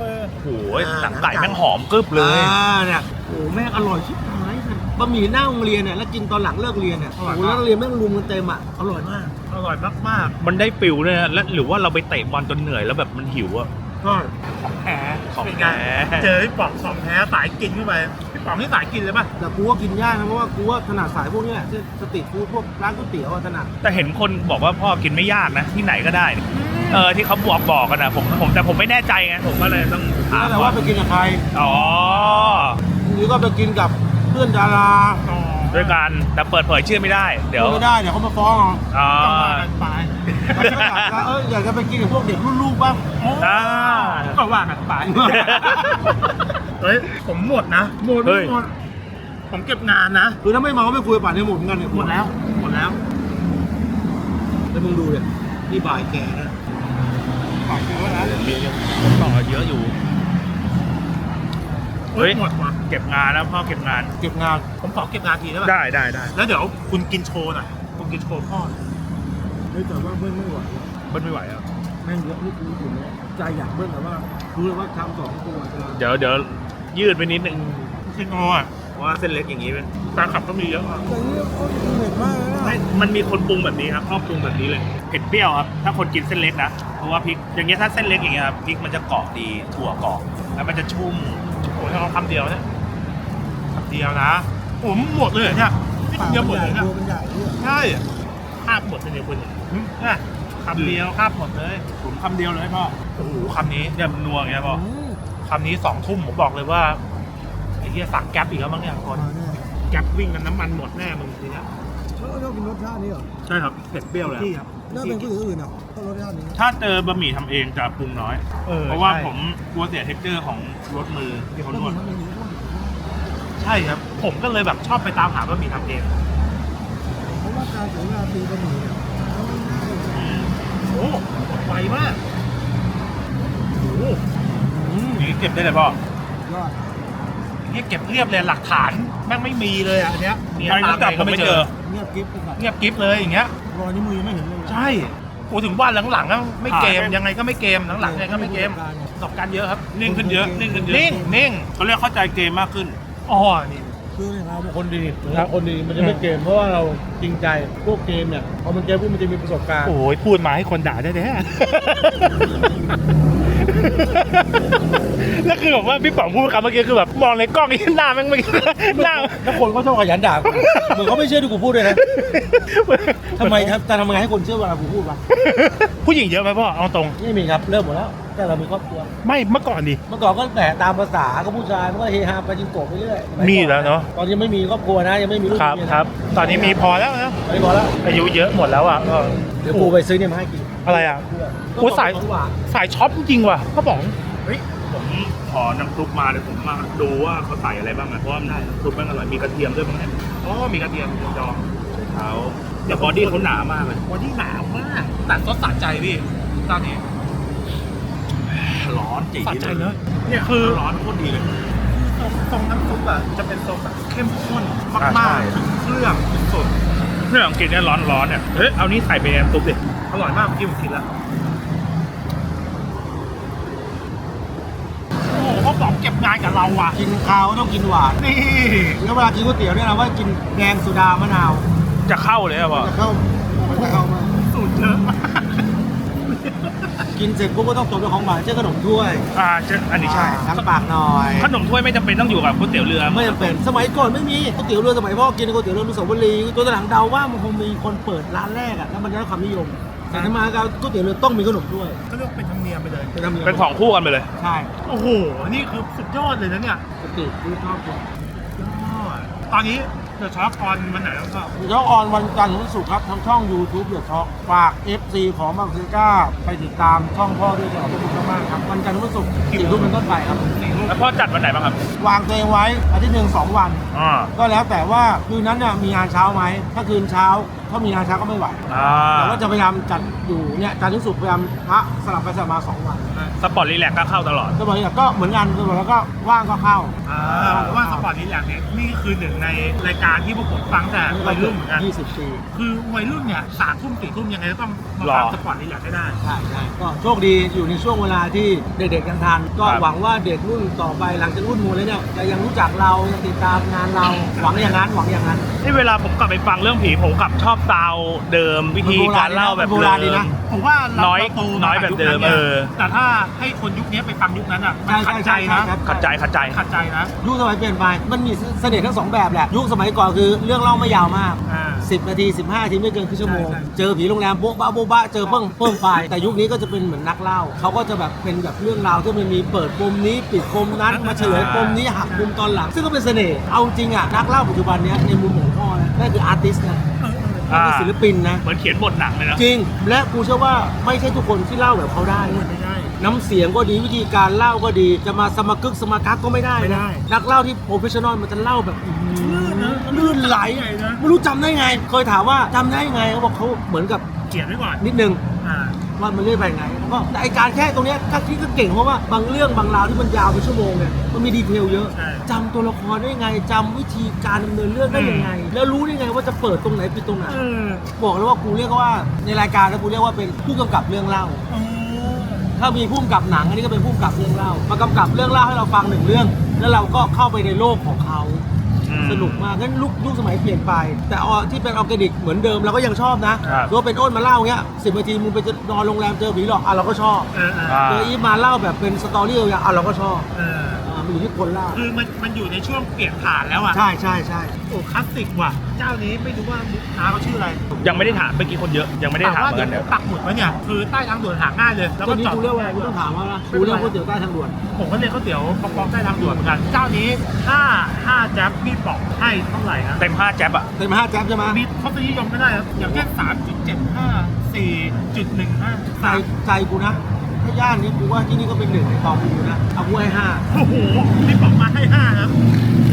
เออโหยหนังไก่แม่งหอมกรึบเลย อ่าเนี่ยโอ้แม่งอร่อยชิบหายเลยบะหมี่หน้าโรงเรียนเนี่ยแล้วกินตอนหลังเลิกเรียนเนี่ยโอ้โหแล้วนักเรียนแม่งรุมกันเต็มอะอร่อยมากอร่อยมากมันได้ฟิลเลยนะและหรือว่าเราไปเตะบอลจนเหนื่อยแล้วแบบมันหิวอะก็ๆของแท้ของเป็นแท้ไงเจอพี่ป๋องของแท้สายกินเข้าไป พี่ป๋องนี่สายกินเลยป่ะ แต่กูก็กินยากนะเพราะว่ากูว่าถนัดสายพวกนี้แหละที่สตรีทฟู้ดพวกร้านก๋วยเตี๋ยวอะถนัดแต่เห็นคนบอกว่าพ่อกินไม่ยากนะ ที่ไหนก็ได้นี่เออที่เขาบอกบอกกันนะผมผมแต่ผมไม่แน่ใจไงผมก็เลยต้องถามแล้วแต่ว่าว่าไปกินกับใครอ๋อหรือก็ไปกินกับเพื่อนดาราอ๋อด้วยกันแต่เปิดเผยชื่อไม่ได้ เดี๋ยวไม่ได้เดี๋ยวเขามาฟ้องเอาอ๋อต้องมากันไปแล้วก็อยากจะเอออยากจะไปกินกับพวกเด็กรุ่นลูกบ้าง อ่า ก็ว่ากันไป เฮ้ยผมหมดนะหมดเฮ้ย หมดผมเก็บงานนะคือถ้าไม่เมาไม่คุยป่านนี้หมดเหมือนกันเนี่ยหมดแล้วหมดแล้วแล้วมึงดูเนี่ยนี่บ่ายแก่นะขอบคุณนะมีต่อเยอะอยู่เฮ้ยเฮ้ย หมดว่ะเก็บงานนะพ่อเก็บงาน เก็บงานผมขอเก็บงานทีได้ป่ะได้ได้ได้แล้วเดี๋ยวคุณกินโชว์หน่อยคุณกินโชว์พ่อหน่อยเฮ้ยแต่ว่าเบิ้ลไม่ไหวเบิ้ลไม่ไหวอะแม่งเยอะนี่กูถึงแล้วใจอยากเบิ้ลแต่ว่ารู้เลยว่าทำสองตัวจะเดี๋ยวเดี๋ยว ยืดไปนิดนึงคุณโออะโอราะว่าเส้นเล็กอย่างนี้เป็นแฟนคลับก็มีเยอะมากแต่นี่เขาเผ็ดมากนะไม่มันมีคนปรุงแบบนี้ครับชอบปรุงแบบนี้เลยเผ็ดเปรี้ยวครับ ถ้าคนกินเส้นเล็กนะ เพราะว่าพริก อย่างเงี้ยถ้าเส้นเล็กอย่างเงี้ยครับพริกมันจะเกาะดี ถั่วเกาะแล้วมันจะชุ่มโอ้ยเอาคำเดียวเนี่ยคำเดียวนะผมหมดเลยเหรอเนี่ยนี่คำเดียวหมดเลยเนี่ยตัวมันใหญ่ด้วยใช่คาบหมดเลยเนี่ยคุณเนี่ยคำเดียวคาบหมดเลยผมคำเดียวเลยพ่อโอ้โหคำนี้เนี่ยมันนัวอย่างเงี้ยพ่อ อืม คำนี้สองทุ่มผมบอกเลยว่าไอ้เหี้ยสั่งแก๊ปอีกแล้วมั้งเนี่ยคนมาแน่แก๊ปวิ่งกันน้ำมันหมดแน่มึงทีเนี้ยเขาชอบกินรสชาตินี้เหรอใช่ครับเผ็ดเปรี้ยวเลยพี่ครับน่าเป็นก๋วยเตี๋ยวอื่นอะต้องรสชาตินี้ถ้าเจอบะหมี่ทำเองจะปรุงน้อยเออเพราะว่าใช่ผมกลัวเสียเท็กเจอร์ของรสมือที่เขาก็นวมีดทั้งเมนูพวกนี้ใช่ครับ ผมก็เลยแบบชอบไปตามหาบะหมี่ทำเองเพราะว่าการเสียเวลาตีบะหมี่เนี่ยเขาไม่ง่ายเลยโอ้ไวมากโอ้ อืมอย่างนี้เก็บได้เลยพ่อยอดเนี่ยเก็บเรียบเลยหลักฐานแม่งไม่มีเลยอะอันเนี้ยใครก็จับผมไม่เจอ เงียบกิ๊บไปก่อนเงียบกิ๊บเลยอย่างเงี้ย รอยนิ้วมือยังไม่เห็นเลยใช่กูถึงว่าหลังๆอะไม่เกมอ่ายังไงก็ไม่เกมหลังๆยังไงก็ไม่เกมประสบการณ์เยอะครับนิ่งขึ้นเยอะนิ่งขึ้นเยอะนิ่งนิ่งเขาเรียกเข้าใจเกมมากขึ้นอ๋อนี่คือเนี่ยเราเป็นคนคนดีนะครับคนดีมันจะไม่เกมเพราะว่าเราจริงใจพวกเกมเนี่ยพอมันเกมพวกมันจะมีประสบการณ์โอ้ยพูดมาให้คนด่าได้แท้ แล้วคือแบบว่าพี่ป๋องพูดคำเมื่อกี้คือแบบมองในกล้องไอ้หน้าแม่งไม่หน้าแล้วคนก็ชอบขยันด่ากูเหมือนเขาไม่เชื่อที่กูพูดเลยนะทำไมครับจะทำยังไงให้คนเชื่อเวลากูพูดวะผู้หญิงเยอะไหมพ่อเอาตรงไม่มีครับเลิกหมดแล้วแต่เรามีครอบครัวไม่เมื่อก่อนดิเมื่อก่อนก็แหมตามภาษาก็ผู้ชายมันก็เฮฮาไปจิงโกะไปเรื่อยมีอยู่แล้วเนอะตอนยังไม่มีครอบครัวนะยังไม่มีลูกครับมีเมียนะครับ ตอนนี้มีพอแล้วนะไม่พอแล้วอายุเยอะหมดแล้วอะก็เดี๋ยวกูไปซื้อเนี่ยมาให้กินอะไรอะก็ โอ้สายของหวานสายช็อปจริงๆว่ะก็บอกเฮ้ยผมขอน้ำซุปมาเดี๋ยวผมมาดูว่าเขาใส่อะไรบ้างนะเพราะว่าน้ำซุปมันอร่อยมีกระเทียมด้วยมั้งเนี่ยอ๋อมีกระเทียมดองเท้าแต่บอดี้เขาหนามากเลยวันที่หนาวมากแต่ก็สะใจพี่ตอนนี้ร้อนจีสะใจเลยเนอะเนี่ยคือร้อนโคตรดีเลยทรงน้ำซุปอะจะเป็นทรงแบบเข้มข้นอ่ามากใช่ๆถึงเครื่องสุดเพื่อนอังกฤษเนี่ยร้อนร้อนๆเนี่ยเฮ้ยเอานี่ใส่ไปในน้ำซุปดิอร่อยมากเมื่อกี้ผมกินแล้วโอ้โห เขาบอกเก็บงานกับเราว่ะ กินข้าวต้องกินหวาน นี่แล้วเวลากินก๋วยเตี๋ยวเนี่ยเราว่ากินแกงสุดามะนาวจะเข้าเลยอะพ่อจะเข้ามันจะเข้ามาสูตรเยอะมากกินเสร็จปุ๊บก็ต้องตบด้วยของหวานเช่นขนมถ้วยอ่าเช่อันนี้ใช่ทั้งปากหน่อยขนมถ้วยไม่จำเป็นต้องอยู่กับก๋วยเตี๋ยวเรือไม่จำเป็นสมัยก่อนไม่มีก๋วยเตี๋ยวเรือสมัยพ่อกินก๋วยเตี๋ยวเรืออนุสาวรีย์ตัวหลังเดาว่ามันคงมีคนเปิดร้านแรกอะแล้วมันได้รับความนิยม แต่ถ้ามาการก๋วยเตี๋ยวเรือต้องมีขนมถ้วยก็เรียกว่าเป็นธรรมเนียมไปเลยเป็นธรรมเนียมเป็นของคู่กันไปเลย ใช่โอ้โหนี่คือสุดยอดเลยนะเนี่ยปกติที่ชอบกินยอดตอนนี้เดอะช็อปออนวันไหนแล้วก็เดี๋ยวช่องออนวันจันทร์ถึงวันศุกร์ครับทางช่อง YouTube เดือดช็อกฝาก FC ของมาร์เซก้าไปติดตามช่องพ่อด้วยจะขอบคุณมากๆครับวันจันทร์ถึงวันศุกร์สี่ทุ่มเป็นต้นไปครับ แล้วพ่อจัดวันไหนบ้างครับ วางตัวเองไว้อาทิตย์หนึ่งสองวันอ่าก็แล้วแต่ว่าคืนนั้นเนี่ยมีงานเช้าไหมถ้าคืนเช้าถ้ามีงานเช้าก็ไม่ไหวอ่าแต่ว่าจะพยายามจัดอยู่เนี่ยจันทร์ถึงศุกร์พยายามพระสลับไปสลับมาสองวันสปอร์ตรีแลกซ์ก็เข้าตลอดก็บอกอย่างก็เหมือนกันคือบอกแล้วก็ว่างก็เข้าอ่าเพราะว่าสปอร์ตนี้แหละเนี่ยนี่คือหนึ่งในรายการที่พวกผมฟังแต่วัยรุ่นเหมือนกันยี่สิบปีคือวัยรุ่นเนี่ยสามทุ่มสี่ทุ่มยังไงก็ต้องมาหรอฟังสปอร์ตนี้แหละให้ได้ใช่ใช่ก็โชคดีอยู่ในช่วงเวลาที่เด็กๆยังทันก็ครับหวังว่าเด็กรุ่นต่อไปหลังจากรุ่นมูลแล้วเนี่ยจะยังรู้จักเรายังติดตามงานเราหวังอย่างนั้นหวังอย่างนั้น นี่เวลาผมกลับไปฟังเรื่องผีผมกลับชอบซาวด์เดิมวิธีการเล่าแบบโบราณดีเดินะมผมว่าเราน้อยเราโตน้อยแบบเดิมยุคนั้นนี่ยเออ แต่ถ้าให้คนยุคนี้ไปฟังยุคนั้นอะมันขัดใจนะครับ ขัดใจขัดใจ ขัดใจนะยุคสมัยเปลี่ยนไปมันมีเสน่ห์ทั้งสองแบบแหละ ยุคสมัยก่อนคือเรื่องเล่าไม่ยาวมาก อ่า10 นาที 15นาทีไม่เกินครึ่งชั่วโมง ใช่ใช่ เจอผีโรงแรมโบ๊ะบ้าโบ๊ะบ้าเจอเพิ่งเพิ่มไฟล์แต่ยุคนี้ก็จะเป็นเหมือนนักเล่าเขาก็จะแบบเป็นแบบเรื่องราวที่มันมีเปิดปมนี้ปิดปมนั้นมาเฉลยปมนี้หักมุมตอนหลัง ซึ่งก็เป็นเสน่ห์เอาจริงอะนักเล่าปัจจุบันเนี้ยในมุมของพ่อนะนั่นคืออาร์ติสต์นะนั่นคือศิลปินนะ เหมือนเขียนบทหนังเลยนะ จริง และกูเชื่อว่าไม่ใช่ทุกคนที่เล่าแบบเขาได้นะไม่ได้ น้ำเสียงก็ดีวิธีการเล่าก็ดี จะมาสมกึกสมกักก็ไม่ได้ไม่นะได้ นักเล่าที่โปรเฟชชั่นอลมันจะเล่าแบบอื้อหือ ลื่นนะลื่นไหลจำได้ไงนะ ไม่รู้จำได้ไง เคยถามว่าจำได้ไงเขาบอกเขาเหมือนกับเขียนไว้ก่อนนิดนึงอ่าว่ามันเรื่อยไปไงแล้วก็แต่ไอการแค่ตรงเนี้ยก็ที่ก็เก่งเพราะว่าบางเรื่องบางราวที่มันยาวเป็นชั่วโมงเนี่ยมันมีดีเทลเยอะใช่ จำตัวละครได้ไงจำวิธีการดำเนินเรื่องได้ยังไง แล้วรู้ได้ไงว่าจะเปิดตรงไหนปิดตรงไหน เออบอกเลยว่ากูเรียกว่าในรายการแล้วกูเรียกว่าเป็นผู้กำกับเรื่องเล่า เออถ้ามีผู้กำกับหนังอันนี้ก็เป็นผู้กำกับเรื่องเล่ามากำกับเรื่องเล่าให้เราฟังหนึ่งเรื่อง แล้วเราก็เข้าไปในโลกของเขา อืมสนุกมากงั้นลุกยุคสมัยเปลี่ยนไป แต่เอาที่เป็นออร์แกนิกเหมือนเดิมเราก็ยังชอบนะครับหรือว่าเป็นอ้นมาเล่าเงี้ยสิบนาทีมึงไปจะนอนโรงแรมเจอผีหลอกอะเราก็ชอบเออเอออ่า เจออีฟมาเล่าแบบเป็นสตอรี่อย่างอะเราก็ชอบเอออ่ามันอยู่ที่คนเล่าคือมันมันอยู่ในช่วงเปลี่ยนผ่านแล้วอะใช่ใช่ใช่โอ้คลาสสิกว่ะ เจ้านี้ไม่รู้ว่าลูกค้าเขาชื่ออะไรยังไม่ได้ถามเมื่อกี้คนเยอะ ยังไม่ได้ถามว่าเหมือนเดี๋กัยนวเดี๋ยวปักหมุดไว้เนี่ยคือใต้ทางด่วนหาง่ายเลย แล้วตอก็นนี้จอดกูเรียกว่าอะไรกูต้องถามว่านะกูเรียกก๋วยเตี๋ยวใต้ทางด่วนผมก็เรียกก๋วยเตี๋ยวปอกๆใต้ทางด่วนเหมือนกัน เจ้านี้ถ้าถ้าแจ๊บพี่บอกให้เท่าไหร่ครับเต็ม5แจ๊บอะ เต็มห้าแจ๊บใช่ไหมมีทศนิยมไม่ได้ครับอย่างเช่นสามจุดเจ็ดห้าสี่จุดหนึ่งห้าใจใจกูนะ ถ้าย่านนี้กูว่าที่นี่ก็เป็นหนึ่งในตองกูนะเอากูให้ห้าโอ้โหพี่บอกมาให้ห้าครับ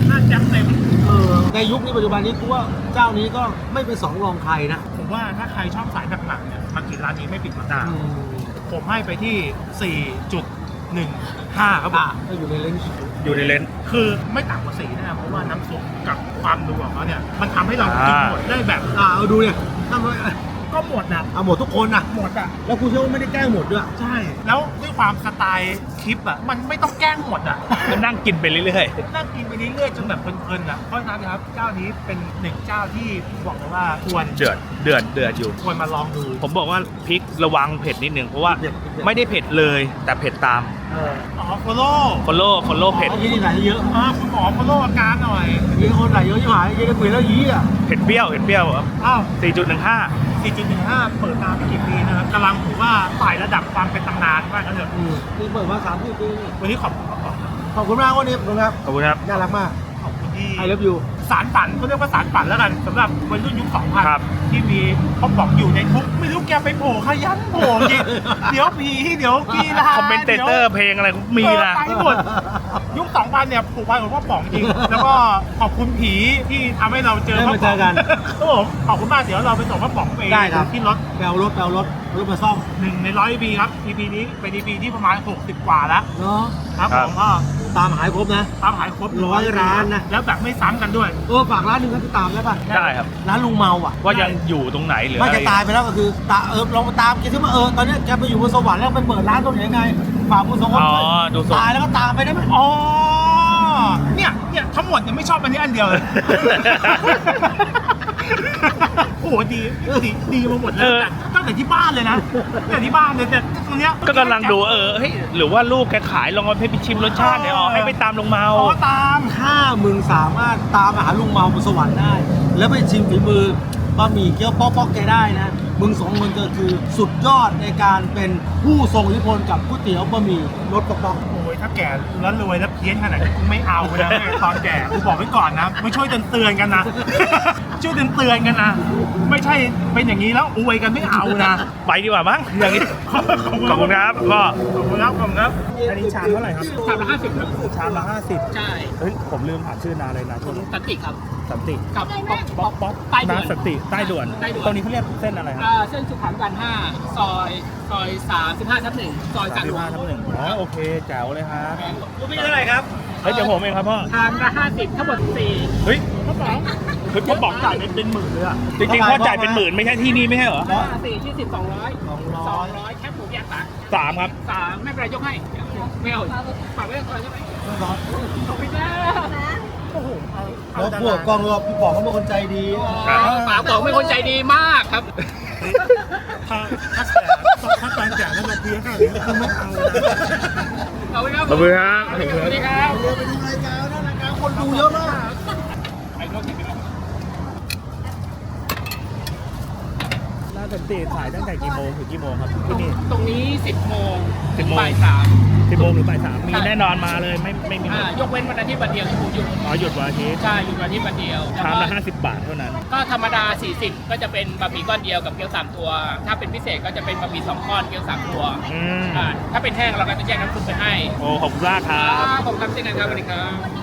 ห้าแจ๊บเต็มเออในยุคนี้ปัจจุบันนี้กูว่าเจ้านี้ก็ไม่เป็นสองรองใครนะผมว่าถ้าใครชอบสายหนักๆเนี่ยมากินร้านนี้ไม่ผิดหวังอืมผมให้ไปที่ 4.15 ครับผอะมก็อยู่ในเลนส์อยู่ในเลนส์คือไม่ต่ำกว่า4นะครับเพราะว่าน้ำซุปกับความนัวของเขาเนี่ย มันทำให้เรากินอ่าหมดได้แบบ อ่าเอาดูเนี่ยทำไม ก็หมดนะเอาหมดทุกคนนะหมดอะ แล้วกูเชื่อว่าไม่ได้แกล้งหมดด้วย ใช่ แล้วด้วยความสไตล์คลิปอะ มันไม่ต้องแกล้งหมดอะก็นั่งกินไปเรื่อยนั่งกินไปเรื่อยๆจนแบบเพลินๆอะ เพราะฉะนั้นนะครับเจ้านี้เป็นหนึ่งเจ้าที่บอกเลยว่าควรๆเดือดเดือดเดือดอยู่ ควรมาลองดู ผมบอกว่าพริกระวังเผ็ดนิดนึงเพราะว่าเผ็ดเผ็ด ไม่ได้เผ็ดเลยแต่เผ็ดตามเอออ๋อโฟโล่ฟอลโล่ฟอลโล่เผ็ดอ๋อยี่นี่ไหนเยอะอ๋อคุณหมอโฟโล่อาการหน่อยยี่คนไหนเยอะยี่หายยี่ได้คุยแล้วยี่อะเผ็ดเปรี้ยวเผ็ดเปรี้ยวครับอ้าว4.15 4.15 เปิดมาไม่กี่ปีนะครับกำลังถือว่าไต่ระดับความเป็นตำนานว่ากันเถอะอืมนี่เปิดมาสามสี่ปีนี่วันนี้ขอบคุณขอบคุณขอบคุณมากวันนี้ขอบคุณครับ ขอบคุณครับ น่ารักมาก ขอบคุณที่ I love you สารฝันเขาเรียกว่าสารฝันแล้วกันสำหรับวัยรุ่นยุคครับ 2000ที่มีเขาบอกอยู่ในคุกไม่รู้แกไปโผล่ขยันโผล่จริงเดี๋ยวผีเดี๋ยวกีฬาคอมเมนเตเตอร์เพลงอะไรมีนะ เออไปหมดยุค2000เนี่ยผูกพันกับพ่อป๋องจริง แล้วก็ขอบคุณผีที่ทำให้เราเจอได้พ่อมาป๋เจองอกัน ครับผมขอบคุณมากเดี๋ยวเราไปส่งพ่อป๋องไปได้ครับ ที่รถ แปลรถแปลรถเอารถมาซ่อมหนึ่งในร้อย EP ครับ EP นี้เป็น EP ที่ประมาณ 60 กว่าแล้วเนาะครับคผรับมก็ตามหายครบนะ ตามหายครบร้อยร้านนะ แล้วแบบไม่ซ้ำกันด้วยเออฝากร้านหนึ่งครับที่ตามได้ป่ะได้ครับ ร้านลุงเมาอะ ว่ายังอยู่ตรงไหนหรือไม่อะไรแกตายไปแล้วก็คือตาเออลองมาตามแกที่ว่าเออตอนเนี้ยแกไปอยู่บนสวรรค์แล้วไปเปิดร้านตรงไหนยังไงฝากคุณสองคนอ๋อด้วยดูสดตายแล้วก็ตามไปได้ไหมอ๋อเนี่ยเนี่ยทั้งหมดเนี่ยไม่ชอบอันนี้อันเดียวเลย โอ้โหดีดีดีมาหมดเลเอยอ ตั้งแต่ที่บ้านเลยนะตั้งแต่ที่บ้านเลยแต่ตรงเนี้ยก็กำลังดูเออเฮ้ยหรือว่าลูกแกขายลองเอาให้ไปชิมรสชาติเนี่ยอ๋อให้ไปตามลงเมาอ๋อตาม ถ้ามึงสามารถตามมาหาลุงเมาบนสวรรค์ได้ แล้วไปชิมฝีมือบะหมี่เกี๊ยวป๊อกป๊อกแกได้นะ มึงสองคนก็คือสุดยอดในการเป็นผู้ทรงอิทธิพลกับก๋วยเตี๋ยวบะหมี่รสป๊อกป๊อก โอ้ยถ้าแก่แล้วรวยแล้วเพี้ยนขนาดนี้กูไม่เอานะตอนแก่กูบอกไว้ก่อนนะไม่ช่วยเตือนเตือนๆกันนะ ช่วยเตือนๆกันนะ ไม่ใช่เป็นอย่างนี้แล้วอวยกันไม่เอานะไปดีกว่ามั้งอย่างนี้ขอบคุณครับก็ขอบคุณครับขอบคุณครับอันนี้ชามเท่าไหร่ครับชามละห้าสิบครับชามละห้าสิบใช่เฮ้ยผมลืมถามชื่อนาเลยนะผมสติครับสันติกับป๊อกป๊อกป๊อกใต้ด่วนนาสันติใต้ด่วนใต้ด่วนตรงนี้เขาเรียกเส้นอะไรครับเส้นสุขันธ์วันห้าซอยซอยสามสิบห้าทับหนึ่งซอยจันทร์หลวง35ทับหนึ่งอ๋อโอเคแจ๋วเลยครับลูกพี่เท่าไหร่ครับเฮ้ยเดี๋ยวผมเองครับพ่อชามละห้าสิบทั้งหมดสี่เฮ้ยพ่อป๋อง เฮ้ยพ่อป๋องจ่ายเป็นเป็นหมื่นเลยอะจริงๆพ่อจ่ายเป็นหมื่นไม่ใช่ที่นี่ไม่ใช่เหรอห้าสี่ที่สิบสองร้อยสองร้สอองยร้อยแคบหมูแยกตักสามครับสามไม่เป็นไรยกให้ไม่เอาฝากไว้ก่อนใช่ไหมขอบคุณนะโอ้โหเอาแล้วพวกกองรบพี่บอกเขาเป็นคนใจดีครับฝากบอกเป็นคนใจดีมากครับถ้าถ้าแก่ถ้าตอนแก่แล้วเราเพี้ยนขนาดนี้คือไม่เอานะขอบคุณครับขอบคุณครับสวัสดีครับเรือไปดูรายการนะรายการคนดูเยอะมาก ไอ้นกกินไปแล้ว นาสันติขายตั้งแต่กี่โมงถึงกี่โมงครับที่นี่ ตรงนี้ 10 โมงถึง10โมง บ่ายสาม สิบโมงถึงบ่ายสามมีแน่นอนมาเลยไม่ไม่มีอ่ายกเว้นวันอาทิตย์วันเดียวที่ผมหยุดอ๋อหยุดวันอาทิตย์ใช่หยุดวันอาทิตย์วันเดียวชามละแต่ว่ห้าสิบบาทเท่านั้น ก็ธรรมดา 40 ก็จะเป็นบะหมี่ก้อนเดียวกับเกี๊ยวสามตัว ถ้าเป็นพิเศษก็จะเป็นบะหมี่สองก้อนเกี๊ยวสามตัวอืมอ่าถ้าเป็นแห้งเราก็จะแยกน้ำซุปไปให้โอ้ขอบคุณมากครับครับผมครับเช่นกันครับสวัสดีครับ